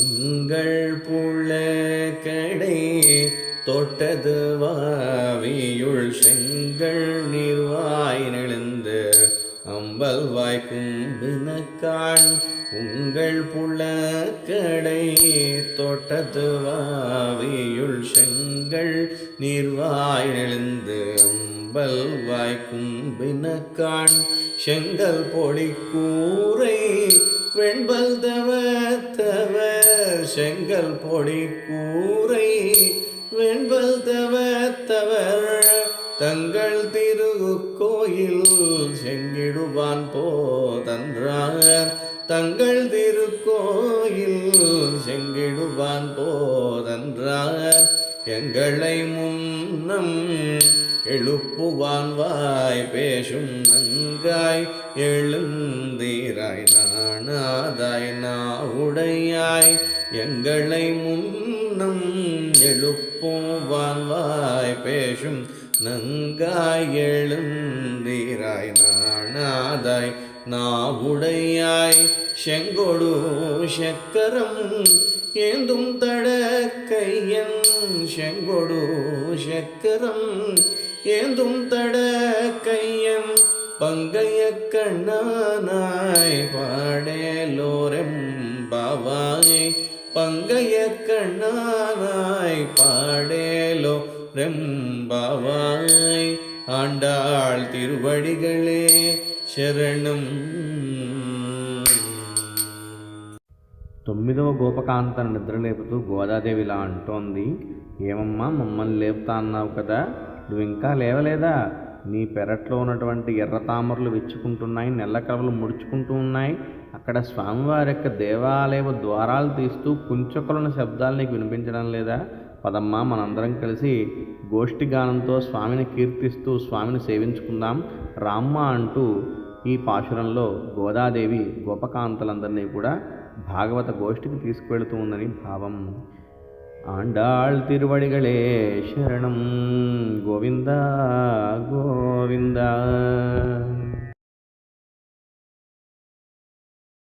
உங்கள் புள்ள கடை தொட்டது வாவியுள் செங்கள் நீர்வாய் நெழுந்து அம்பல் வாய்க்கும் வினக்கான் உங்கள் புலக்கடை தொட்டது வாவியுள் செங்கள் நீர்வாய் நெழுந்து அம்பல் வாய்க்கும் வினக்கான் செங்கல் பொடி கூரை வெண்பல் தவ செங்கல் பொடி கூரை வெண்பல் தவ தவர் தங்கள் திருக்கோயில் செங்கிடுவான் போதன்றார். தங்கள் திருக்கோயில் செங்கிடுவான் போதன்றார். எங்களை முன்னம் எழுப்புவான் வாய் பேசும் நங்காய் எழுந்தீராய் நாணாதாய் நாவுடையாய் எங்களை முன்னம் எழுப்புவான் வாய் பேசும் நங்காய் எழுந்தீராய் நாணாதாய் நாவுடையாய் செங்கொடு சக்கரம் ஏந்தும் தடக்கையன் செங்கொடு சக்கரம். ஏந்தும் தடக்கையன் பங்கைய கண்ணானாய் பாடேலோரெம்பாவாய். பங்கைய கண்ணானாய் பாடேலோ ரெம்பாவாய் ஆண்டாள் திருவடிகளே ശരണം తొమ్మిదవ గోపకాంతను నిద్రలేపుతూ గోదాదేవి ఇలా అంటోంది ఏమమ్మా మమ్మల్ని లేపుతా అన్నావు కదా నువ్వు ఇంకా లేవలేదా? నీ పెరట్లో ఉన్నటువంటి ఎర్ర తామరలు విచ్చుకుంటున్నాయి నెల్ల కలవలు ముడుచుకుంటూ ఉన్నాయి. అక్కడ స్వామివారి యొక్క దేవాలయ ద్వారాలు తీస్తూ కుంచకులను శబ్దాలు నీకు వినిపించడం లేదా? పదమ్మా మనందరం కలిసి గోష్ఠి గానంతో స్వామిని కీర్తిస్తూ స్వామిని సేవించుకుందాం. రామ్మ అంటూ ఈ పాశురంలో గోదాదేవి గోపకాంతలందరినీ కూడా భాగవత గోష్ఠికి తీసుకువెళుతూ ఉందని భావం. ఆండాళ్ తిరువడిగళే శరణం గోవింద గోవిందా.